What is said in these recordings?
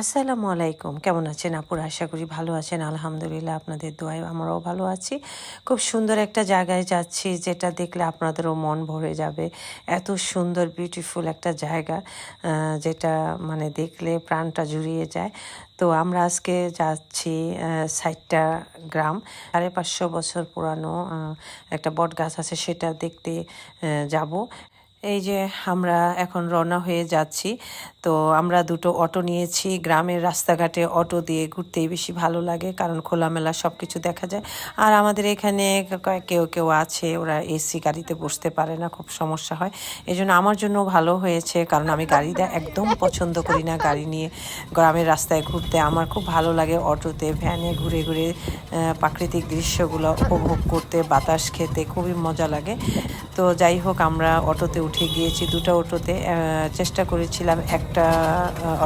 আসসালামু আলাইকুম। কেমন আছেন আপুর আশা করি ভালো আছেন। আলহামদুলিল্লাহ আপনাদের দোয়ায় আমরাও ভালো আছি। খুব সুন্দর একটা জায়গায় যাচ্ছি যেটা দেখলে আপনাদেরও মন ভরে যাবে। এত সুন্দর বিউটিফুল একটা জায়গা যেটা মানে দেখলে প্রাণটা জুড়িয়ে যায়। তো আমরা আজকে যাচ্ছি সাইটটা গ্রাম। সাড়ে পাঁচশো বছর পুরানো একটা বট গাছ আছে সেটা দেখতে যাব। এই যে আমরা এখন রওনা হয়ে যাচ্ছি, তো আমরা দুটো অটো নিয়েছি। গ্রামের রাস্তাঘাটে অটো দিয়ে ঘুরতেই বেশি ভালো লাগে, কারণ খোলামেলা সব কিছু দেখা যায়। আর আমাদের এখানে কেউ কেউ আছে, ওরা এসি গাড়িতে বসতে পারে না, খুব সমস্যা হয়। এই জন্য আমার জন্য ভালো হয়েছে, কারণ আমি গাড়িটা একদম পছন্দ করি না গাড়ি নিয়ে। গ্রামের রাস্তায় ঘুরতে আমার খুব ভালো লাগে অটোতে, ভ্যানে ঘুরে ঘুরে প্রাকৃতিক দৃশ্যগুলো উপভোগ করতে, বাতাস খেতে খুবই মজা লাগে। তো যাই হোক, আমরা অটোতে উঠে গিয়েছি দুটো অটোতে চেষ্টা করেছিলাম একটা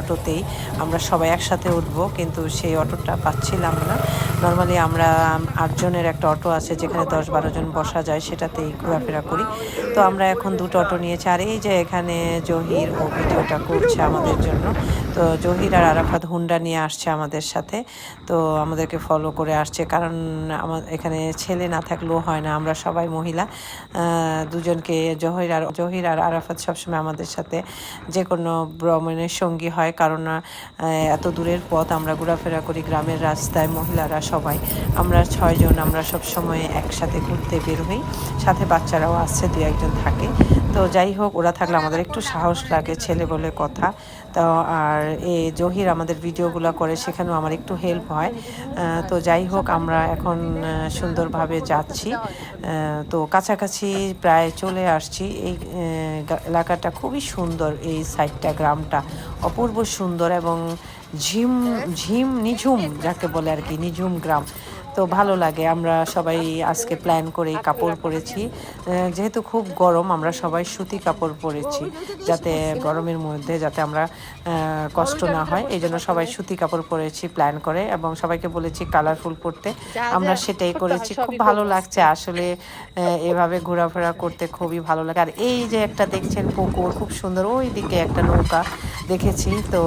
অটোতেই আমরা সবাই একসাথে উঠব, কিন্তু সেই অটোটা পাচ্ছিলাম না। নর্মালি আমরা আটজনের একটা অটো আছে যেখানে দশ বারো জন বসা যায়, সেটাতেই ঘোরাফেরা করি। তো আমরা এখন দুটো অটো নিয়েছি। আর এই যে এখানে জহির ও ভিডিওটা করছে আমাদের জন্য, তো জহির আর আরাফাত হুন্ডা নিয়ে আসছে আমাদের সাথে। তো আমাদেরকে ফলো করে আসছে, কারণ আমার এখানে ছেলে না থাকলেও হয় না, আমরা সবাই মহিলা। দুজনকে জহির আর, জহির আর আরাফাত সবসময় আমাদের সাথে যে কোনো ভ্রমণের সঙ্গী হয়, কারণ এত দূরের পথ আমরা ঘোরাফেরা করি, গ্রামের রাস্তায় মহিলারা সবাই। আমরা ছয়জন, আমরা সবসময় একসাথে ঘুরতে বের হই। সাথে বাচ্চারাও আসছে দু একজন থাকে। তো যাই হোক, ওরা থাকলে আমাদের একটু সাহস লাগে ছেলে বলে কথা। তো আর এ জহির আমাদের ভিডিওগুলো করে, সেখানেও আমার একটু হেল্প হয়। তো যাই হোক, আমরা এখন সুন্দরভাবে যাচ্ছি। তো কাছাকাছি প্রায় চলে আসছি। এই এলাকাটা খুবই সুন্দর, এই সাইডটা গ্রামটা। অপূর্ব সুন্দর এবং ঝিম ঝিম নিঝুম যাকে বলে আর কি, নিঝুম গ্রাম। তো ভালো লাগে, আমরা সবাই আজকে প্ল্যান করে কাপড় পরেছি। যেহেতু খুব গরম, আমরা সবাই সুতি কাপড় পরেছি, যাতে গরমের মধ্যে যাতে আমরা কষ্ট না হয়। এই জন্য সবাই সুতি কাপড় পরেছি প্ল্যান করে, এবং সবাইকে বলেছি কালারফুল পরতে। আমরা সেটাই করেছি, খুব ভালো লাগছে। আসলে এভাবে ঘোরাফেরা করতে খুবই ভালো লাগে। আর এই যে একটা দেখছেন পুকুর, খুব সুন্দর ওই দিকে একটা নৌকা দেখেছি। তো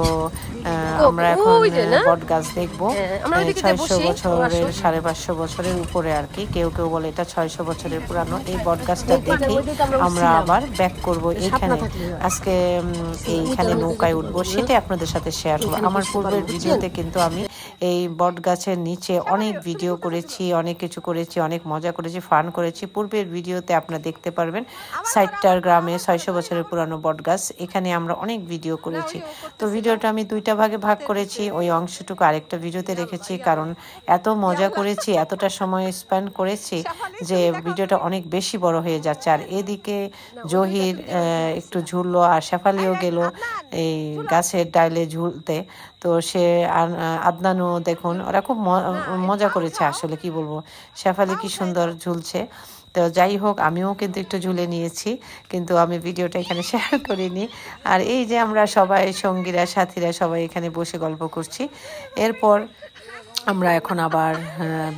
আমরা এখন? বট গাছ দেখব। হ্যাঁ, ছয়শো বছরের সাড়ে পাঁচশো বছরের উপরে আর কি। কেউ কেউ বলে এটা ছয়শো বছরের পুরানো। এই বট গাছটা দেখে আমরা আমরা আবার ব্যাক করব এইখানে আজকে এইখানে নৌকায় উঠবো। সেটাই আপনাদের সাথে শেয়ার করব। আমার পূর্বের ভিডিওতে কিন্তু আমি এই বট গাছের নিচে অনেক ভিডিও করেছি অনেক কিছু করেছি অনেক মজা করেছি ফান করেছি। পূর্বের ভিডিওতে আপনারা দেখতে পারবেন সাইটটার গ্রামে ছয়শো বছরের পুরানো বট গাছ। এখানে আমরা অনেক ভিডিও করেছি। তো ভিডিওটা আমি দুইটা ভাগে ভাগ করেছি ওই অংশটুকু আরেকটা ভিডিওতে রেখেছি কারণ এত মজা করেছি এতটা সময় স্পেন্ড করেছি যে ভিডিওটা অনেক বেশি বড় হয়ে যাচ্ছে। আর এদিকে জহির একটু ঝুললো আর শেফালিও গেল এই গাছের ডাইলে ঝুলতে। তো সে আদনানও দেখুন ওরা খুব মজা করেছে আসলে কি বলব? শেফালি কি সুন্দর ঝুলছে। তো যাই হোক, আমিও কিন্তু একটু ঝুলে নিয়েছি, কিন্তু আমি ভিডিওটা এখানে শেয়ার করিনি। আর এই যে আমরা সবাই সঙ্গীরা, সাথীরা সবাই এখানে বসে গল্প করছি। এরপর আমরা এখন আবার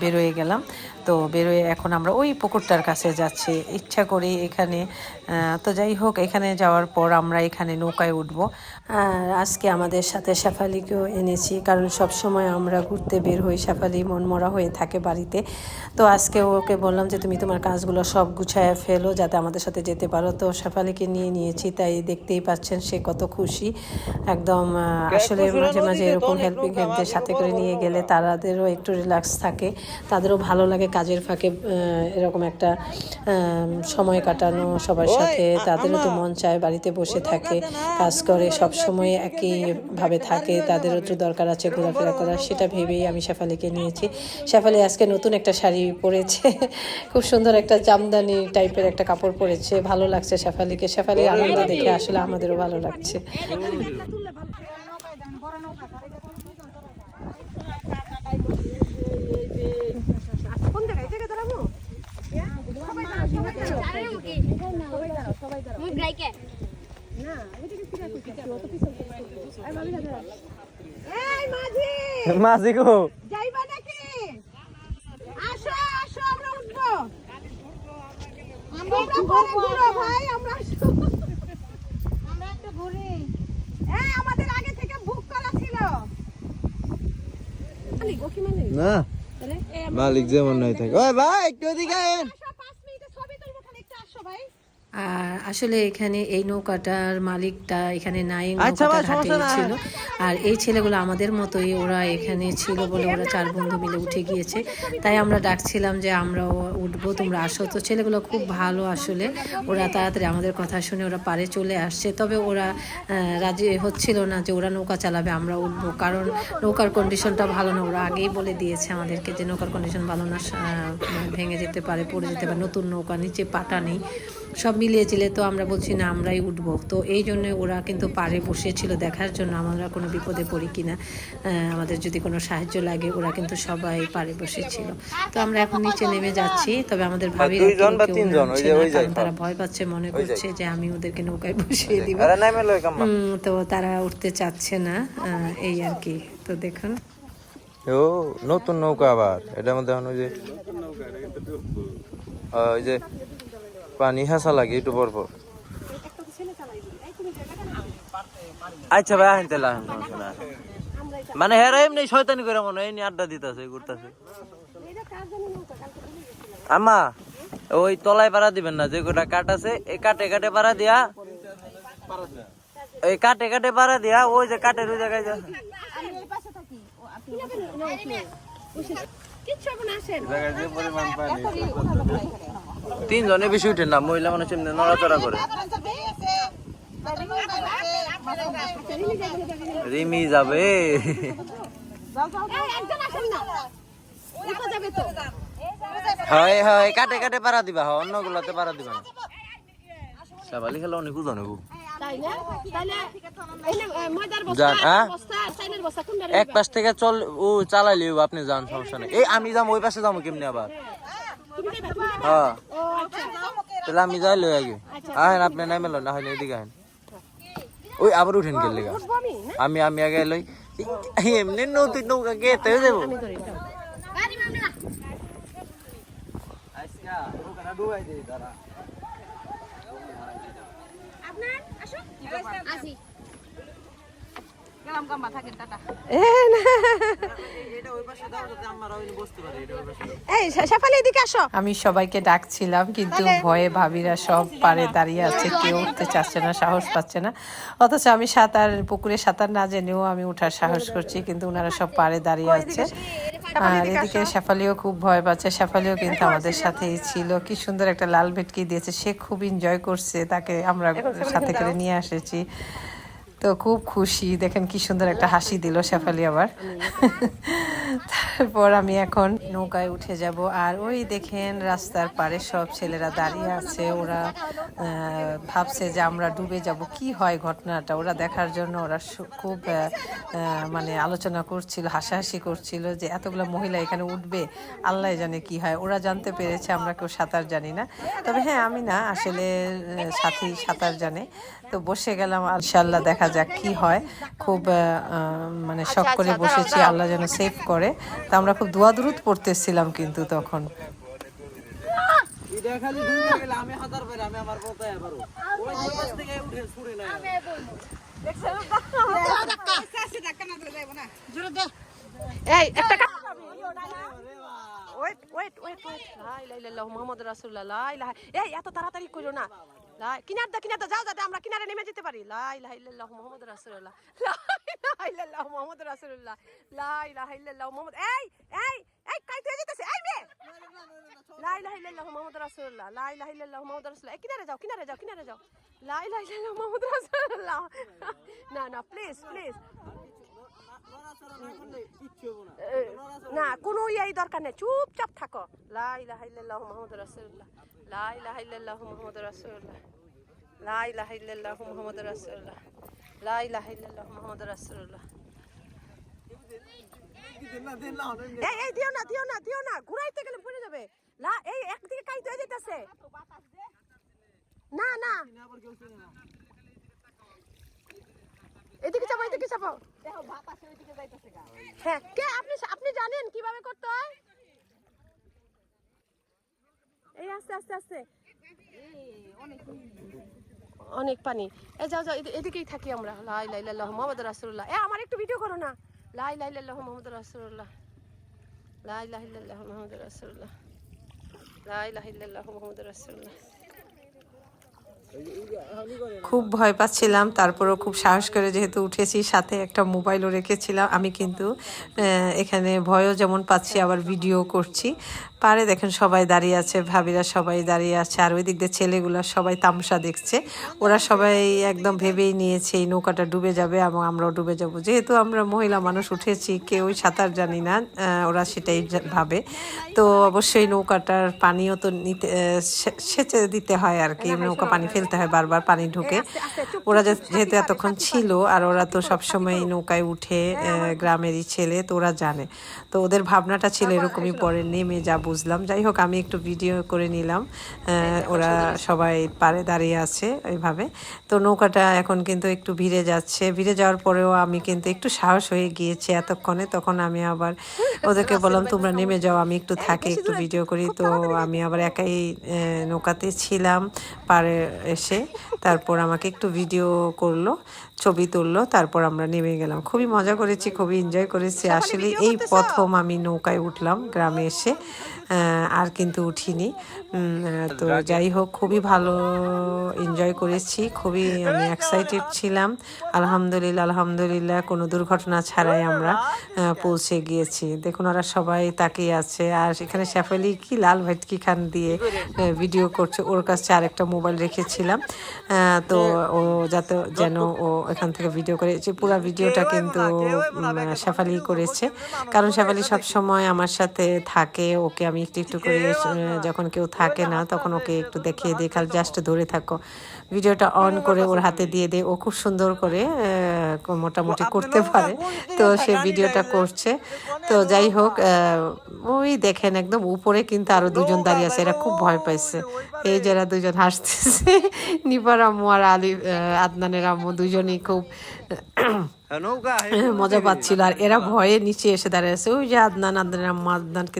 বেরোয়ে গেলাম। তো বেরোয় এখন আমরা ওই পুকুরটার কাছে যাচ্ছি। ইচ্ছা করি এখানে তো যাই হোক এখানে যাওয়ার পর আমরা এখানে নৌকায় উঠবো। আর আজকে আমাদের সাথে শেফালিকেও এনেছি কারণ সব সময় আমরা ঘুরতে বের হই শেফালি মনমরা হয়ে থাকে বাড়িতে। তো আজকে ওকে বললাম যে তুমি তোমার কাজগুলো সব গুছায় ফেলো যাতে আমাদের সাথে যেতে পারো। তো শেফালিকে নিয়ে নিয়েছি তাই দেখতেই পাচ্ছেন সে কত খুশি। একদম আসলে মাঝে মাঝে এরকম হেল্পিং হ্যান্ডদের সাথে করে নিয়ে গেলে তাদেরও একটু রিল্যাক্স থাকে তাদেরও ভালো লাগে কাজের ফাঁকে এরকম একটা সময় কাটানো সবার সাথে তাদেরও তো মন চায় বাড়িতে বসে থাকে কাজ করে সব সময় একইভাবে থাকে তাদেরও তো দরকার আছে ঘোরাফেরা করার সেটা ভেবেই আমি শেফালিকে নিয়েছি। শেফালি আজকে নতুন একটা শাড়ি পরেছে খুব সুন্দর একটা জামদানি টাইপের একটা কাপড় পরেছে ভালো লাগছে শেফালিকে। শেফালির আনন্দ দেখে আসলে আমাদেরও ভালো লাগছে কোন জায়গায় এই জায়গায় দাঁড়াবো মুখ লাইকে এই মাঝি! মাঝি গো। যাইবা নাকি? আসো আসো আমরা উঠবো। আমরা পরে ঘুরো ভাই আমরা আমরা একটু ঘুরি। এই আমাদের আগে থেকে বুক করা ছিল। মালিক ও কি মালিক? না। মালিক যেমন নয় থাকে। ওই ভাই একটু এদিকে আয়েন আসো পাঁচ মিনিটে ছবি তুলবো খালি একটু আসো ভাই আর আসলে এখানে এই নৌকাটার মালিকটা এখানে নাই আচ্ছা, নৌকাটার। ছিল। আর এই ছেলেগুলো আমাদের মতোই ওরা এখানে ছিল বলে ওরা চার বন্ধু মিলে উঠে গিয়েছে। তাই আমরা ডাকছিলাম যে আমরাও উঠবো তোমরা আসো। তো ছেলেগুলো খুব ভালো আসলে। ওরা তাড়াতাড়ি আমাদের কথা শুনে ওরা পারে চলে আসছে। তবে ওরা রাজি হচ্ছিল না যে ওরা নৌকা চালাবে আমরা উঠবো। কারণ নৌকার কন্ডিশনটা ভালো না। ওরা আগেই বলে দিয়েছে আমাদেরকে যে নৌকার কন্ডিশন ভালো না ভেঙে যেতে পারে পড়ে যেতে পারে। নতুন নৌকা নিচে পাটা নেই। সব মিলিয়ে মিলিয়েছিলে তো আমরা বলছি না আমরাই উঠবো। তো এই জন্য ওরা কিন্তু পাড়ে বসেছিল দেখার জন্য। আমরা কোনো বিপদে পড়ি কিনা আমাদের যদি কোনো সাহায্য লাগে ওরা কিন্তু সবাই পাড়ে বসেছিল। তো আমরা এখন নিচে নেমে যাচ্ছি তবে আমাদের ভাবি তারা ভয় পাচ্ছে মনে করছে যে আমি ওদেরকে নৌকায় বসিয়ে দিব। তো তারা উঠতে চাচ্ছে না এই আর কি। তো দেখুন। ও নতুন নৌকা আবার। এটার মধ্যে ওই যে ওই যে পানি হাসা লাগে একটু পর পর আচ্ছা ভাই আহেন তাহলে আহেন, মানে হেরা এমনি শয়তানি করে মনে হয় আড্ডা দিতেছে ঘুরতেছে। আম্মা ওই তলায় পাড়া দিবেন না যে কটা কাঠ আছে এই কাটে কাটে পাড়া দিয়া এই কাটে কাটে পাড়া দিয়া ওই যে কাঠের ওই জায়গায় আমি না আসেন তিনজনে বেশি উঠেন না, মহিলা মানুষ এমনি নড়াচড়া করে। রিমি যাবে। উঠা হয় হয়, কাটে কাটে পাড়া দিবা অন্য গুলাতে পাড়া দিবা না। সাবালি খেলা অনেক উজন হব এক পাশ থেকে চল, ও চালাইলে আপনি যান, সমস্যা নেই। এই আমি যাম, ওই পাশে যাব কেমনি আবার? তুমি যাবে তুমি যাবে? হ্যাঁ ও আচ্ছা তাহলে আমি যাই লই আগে আহেন আপনি নাই মেলো না হলে এদিকে আহেন ওই আবার উঠেন গেলে গা উঠবো আমি না আমি আমি আগে লই এমনি নতুন নৌকা গেতে যাব আমি ধরি দাও। গাড়ি মামলা আপনার আসুন আসি গেলাম কাম্বা থাকেন টাটা এই শেফালি এদিকে আসো। আমি সবাইকে ডাকছিলাম কিন্তু ভয়ে ভাবিরা সব পারে দাঁড়িয়ে আছে কেউ উঠতে চাচ্ছে না সাহস পাচ্ছে না। অথচ আমি সাঁতার পুকুরে সাঁতার না জেনেও আমি ওঠার সাহস করছি কিন্তু ওনারা সব পারে দাঁড়িয়ে আছে। আর এদিকে শেফালিও খুব ভয় পাচ্ছে শেফালিও কিন্তু আমাদের সাথেই ছিল কি সুন্দর একটা লাল ভেটকি দিয়েছে সে খুব এনজয় করছে তাকে আমরা সাথে করে নিয়ে এসেছি। তো খুব খুশি। দেখেন কি সুন্দর একটা হাসি দিল শেফালি আবার। তারপর আমি এখন নৌকায় উঠে যাব। আর ওই দেখেন রাস্তার পারে সব ছেলেরা দাঁড়িয়ে আছে। ওরা ভাবছে যে আমরা ডুবে যাব। কি হয় ঘটনাটা? ওরা দেখার জন্য ওরা খুব মানে আলোচনা করছিল, হাসাহাসি করছিল যে এতগুলো মহিলা এখানে উঠবে, আল্লাহ জানে কি হয়। ওরা জানতে পেরেছে, আমরা কেউ সাঁতার জানি না। তবে হ্যাঁ আমি না, আসলে সাথী সাঁতার জানে। তো বসে গেলাম ইনশাল্লাহ দেখা যাক কি হয়। খুব মানে শখ করে বসেছি আল্লাহ যেন সেভ করে। তা আমরা খুব দোয়া দুরুদ পড়তেছিলাম কিন্তু তখন। এই একটা ওয়েট ওয়েট ওয়েট ওয়েট লা ইলাহা ইল্লাল্লাহু মুহাম্মাদুর রাসূলুল্লাহ লা ইলাহা। এই এত তাড়াতাড়ি কইরো না। লা কিনার দা কিনার দা যাও যাতে আমরা কিনারে নেমে যেতে পারি লা ইলাহা ইল্লাল্লাহু মুহাম্মাদুর রাসূলুল্লাহ লা ইলাহা ইল্লাল্লাহু মুহাম্মাদুর রাসূলুল্লাহ লা ইলাহা ইল্লাল্লাহু মুহাম্মাদ এই এই এই কাইতে যেতেছে এই মে লা ইলাহা ইল্লাল্লাহু মুহাম্মাদুর রাসূলুল্লাহ লা ইলাহা ইল্লাল্লাহু মুহাম্মাদুর রাসূলুল্লাহ এই কিনারে যাও কিনারে যাও কিনারে যাও লা ইলাহা ইল্লাল্লাহু মুহাম্মাদুর রাসূলুল্লাহ না না প্লিজ প্লিজ না কোনো ইয়াই দরকার নেই। চুপচাপ থাকো। লা ইলাহা ইল্লাল্লাহু মুহাম্মাদুর রাসূলুল্লাহ। লা ইলাহা ইল্লাল্লাহু মুহাম্মাদুর রাসূলুল্লাহ। লা ইলাহা ইল্লাল্লাহু মুহাম্মাদুর রাসূলুল্লাহ। লা ইলাহা ইল্লাল্লাহু মুহাম্মাদুর রাসূলুল্লাহ। এই এই দিও না দিও না দিও না। ঘুরাইতে গেলে পড়ে যাবে। লা এই একদিকে কাইতে হয়ে না না। এদিকে যাব এদিকে যাব। হ্যাঁ কে আপনি আপনি জানেন কীভাবে করতে হয়? এই আস্তে আস্তে আস্তে। অনেক পানি। এ যাও যাও এদি- এদিকেই থাকি আমরা। লাই লাই লাল্লাহ মোহাম্মদ রাসুল্লাহ এ আমার একটু ভিডিও করো না। লাই লাই লাল্লাহ মোহাম্মদ রাসুল্লাহ লা ইলাহা ইল্লাল্লাহু মুহাম্মাদুর রাসূলুল্লাহ। লা ইলাহা ইল্লাল্লাহু মুহাম্মাদুর রাসূলুল্লাহ। খুব ভয় পাচ্ছিলাম, তারপরেও খুব সাহস করে যেহেতু উঠেছি, সাথে একটা মোবাইলও রেখেছিলাম। আমি কিন্তু এখানে ভয়ও যেমন পাচ্ছি, আবার ভিডিও করছি। পারে দেখেন সবাই দাঁড়িয়ে আছে ভাবিরা সবাই দাঁড়িয়ে আছে আর ওই দিক দিয়ে ছেলেগুলো সবাই তামসা দেখছে। ওরা সবাই একদম ভেবেই নিয়েছে এই নৌকাটা ডুবে যাবে এবং আমরাও ডুবে যাব। যেহেতু আমরা মহিলা মানুষ উঠেছি কেউই সাঁতার জানি না ওরা সেটাই ভাবে। তো অবশ্যই নৌকাটার পানিও তো নিতে সে- সেচে দিতে হয় আর কি নৌকা পানি ফেলতে হয় বারবার পানি ঢুকে। ওরা যেহেতু এতক্ষণ ছিল আর ওরা তো সবসময় নৌকায় উঠে গ্রামেরই ছেলে তো ওরা জানে তো ওদের ভাবনাটা ছিল এরকমই পরে নেমে যা বুঝলাম। যাই হোক আমি একটু ভিডিও করে নিলাম। ওরা সবাই পারে দাঁড়িয়ে আছে এইভাবে তো নৌকাটা এখন কিন্তু একটু ভিড়ে যাচ্ছে। ভিড়ে যাওয়ার পরেও আমি কিন্তু একটু সাহস হয়ে গিয়েছি এতক্ষণে। তখন আমি আবার ওদেরকে বললাম তোমরা নেমে যাও আমি একটু থাকি একটু ভিডিও করি। তো আমি আবার একাই নৌকাতে ছিলাম। পারে এসে তারপর আমাকে একটু ভিডিও করল ছবি তুললো তারপর আমরা নেমে গেলাম। খুবই মজা করেছি খুবই এনজয় করেছি। আসলে এই প্রথম আমি নৌকায় উঠলাম গ্রামে এসে। আর কিন্তু উঠিনি। তো যাই হোক, খুবই ভালো এনজয় করেছি। খুবই আমি এক্সাইটেড ছিলাম। আলহামদুলিল্লাহ আলহামদুলিল্লাহ, কোনো দুর্ঘটনা ছাড়াই আমরা পৌঁছে গিয়েছি। দেখুন, ওরা সবাই তাকিয়ে আছে। আর সেখানে শেফালি কি লাল ভেটকি খান দিয়ে ভিডিও করছে। ওর কাছে আরেকটা মোবাইল রেখেছিলাম। তো ও যাতে যেন ও এখান থেকে ভিডিও করে। পুরো ভিডিওটা কিন্তু শেফালি করেছে। কারণ শেফালি সব সময় আমার সাথে থাকে, ওকে আমি একটু একটু করে যখন কেউ থাকে না তখন ওকে একটু দেখিয়ে দিই খালি জাস্ট ধরে থাকো। ভিডিওটা অন করে ওর হাতে দিয়ে দে ও খুব সুন্দর করে মোটামুটি করতে পারে। তো সে ভিডিওটা করছে। তো যাই হোক ওই দেখেন একদম উপরে কিন্তু আরও দুজন দাঁড়িয়ে আছে, এরা খুব ভয় পাইছে। এই যারা দুজন হাসতেছে। নিপার আম্মু আর আলী আদনানের আম্মু দুজনই খুব মজা পাচ্ছিল। আর এরা ভয়ে নিচে এসে দাঁড়িয়ে আছে। ওই যে আদনান, আদনানের আম্মা আদনানকে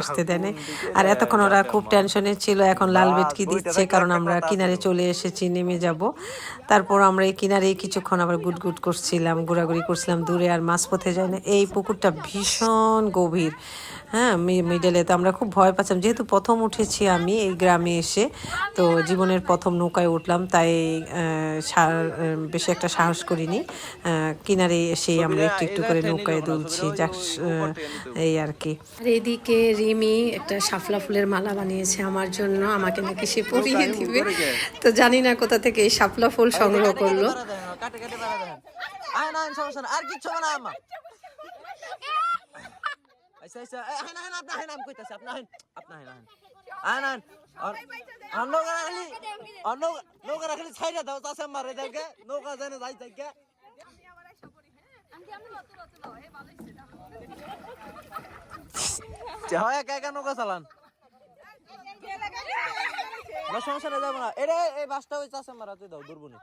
আসতে দেয়নি আর এতক্ষণ ওরা খুব টেনশনে ছিল, এখন লাল বেটকি দিচ্ছে, কারণ আমরা কিনারে চলে এসেছি, নেমে যাব। তারপর আমরা এই কিনারে কিছুক্ষণ আবার গুট গুট করছিলাম, ঘোরাঘুরি করছিলাম, দূরে আর মাঝপথে যাই না এই পুকুরটা ভীষণ গভীর হ্যাঁ মিডলে তো আমরা খুব ভয় পাচ্ছিলাম যেহেতু প্রথম উঠেছি আমি এই গ্রামে এসে তো জীবনের প্রথম নৌকায় উঠলাম তাই বেশি একটা সাহস করিনি কিনারে এসেই আমরা একটু একটু করে নৌকায় দুলছি যাক এই আর কি আর এদিকে রিমি একটা শাপলা ফুলের মালা বানিয়েছে আমার জন্য আমাকে নাকি সে পরিয়ে দিবে তো জানি না কোথা থেকে এই শাপলা ফুল সংগ্রহ করল আর কিচ্ছু হবে না আম্মা আচ্ছা আচ্ছা এই, আহেন আহেন আপনি আহেন আমি কইতাছি আপনি আহেন আপনি আহেন আহেন আহেন আহেন আর আর নৌকা রাখলি আর নৌকা নৌকা রাখলি ছাইরা দাও চাষে মারে দেখে নৌকা জানে যাই থাকে হয় একা একা নৌকা চালান। সমস্যা নেই যাব না। এরে এই বাসটা ওই চাষে মারাতে দাও দুর্বনি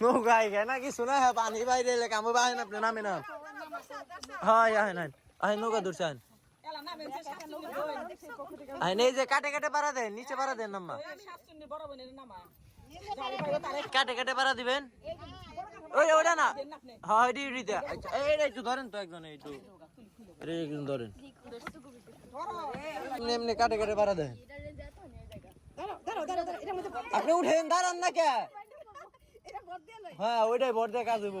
নৌকা আইগে না কিছু না হ্যাঁ পানি বাইরে এলে কামো বাহেন আপনি নামে না হ্যাঁ আহেন আহেন আহেন নৌকা এই যে কাটে কাটে পারা দেন নিচে পারা দেন নাম্মা কাটে কাটে পারা দিবেন ওই ওটা না হ্যাঁ ওইটি ওইটি আচ্ছা এই একটু ধরেন তো একজন একটু এটা একজন ধরেন এমনি কাটে কাটে পারা দেন আপনি উঠেন দাঁড়ান না কে হ্যাঁ ওইটাই ভর দিয়ে কাজ হইব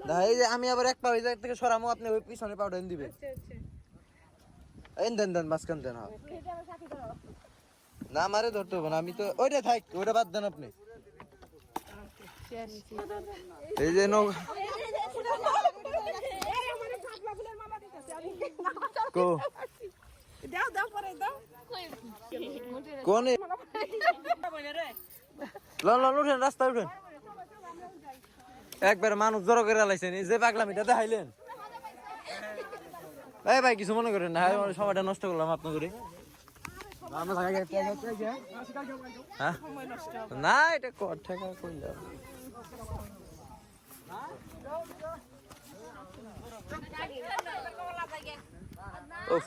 না, এই যে আমি আবার এক পা ওই জায়গা থেকে সরামো আপনি ওই পিছনে পাউডার দিবে এই দেন দেন মাঝখান দেন হ্যাঁ না আমারে ধরতে হবে না আমি তো ওইটা থাক ওইটা বাদ দেন আপনি এই যে নৌ কো কোন? লন লন উঠেন, রাস্তায় উঠেন। একবার মানুষ জড়ো করে লাইছেন, এই যে পাগলামিটা দেখাইলেন। এই ভাই, কিছু মনে করেন না সময়টা নষ্ট করলাম আপনার করে হ্যাঁ? না, এটা কর, ঠেকা করলাম উফ।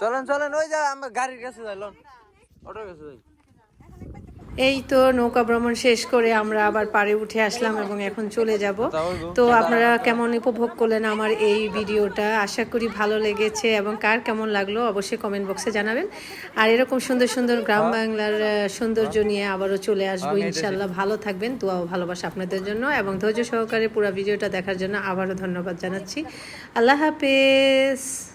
চলেন চলেন ওই যা আমার গাড়ির কাছে যাই লন। অটোর কাছে যাই। এই তো নৌকা ভ্রমণ শেষ করে আমরা আবার পাড়ে উঠে আসলাম এবং এখন চলে যাব। তো আপনারা কেমন উপভোগ করলেন আমার এই ভিডিওটা? আশা করি ভালো লেগেছে এবং কার কেমন লাগল অবশ্যই কমেন্ট বক্সে জানাবেন। আর এরকম সুন্দর সুন্দর গ্রাম বাংলার সৌন্দর্য নিয়ে আবারও চলে আসব ইনশাল্লাহ ভালো থাকবেন দোয়া ও ভালোবাসা আপনাদের জন্য এবং ধৈর্য সহকারে পুরো ভিডিওটা দেখার জন্য আবারও ধন্যবাদ জানাচ্ছি। আল্লাহ হাফেজ।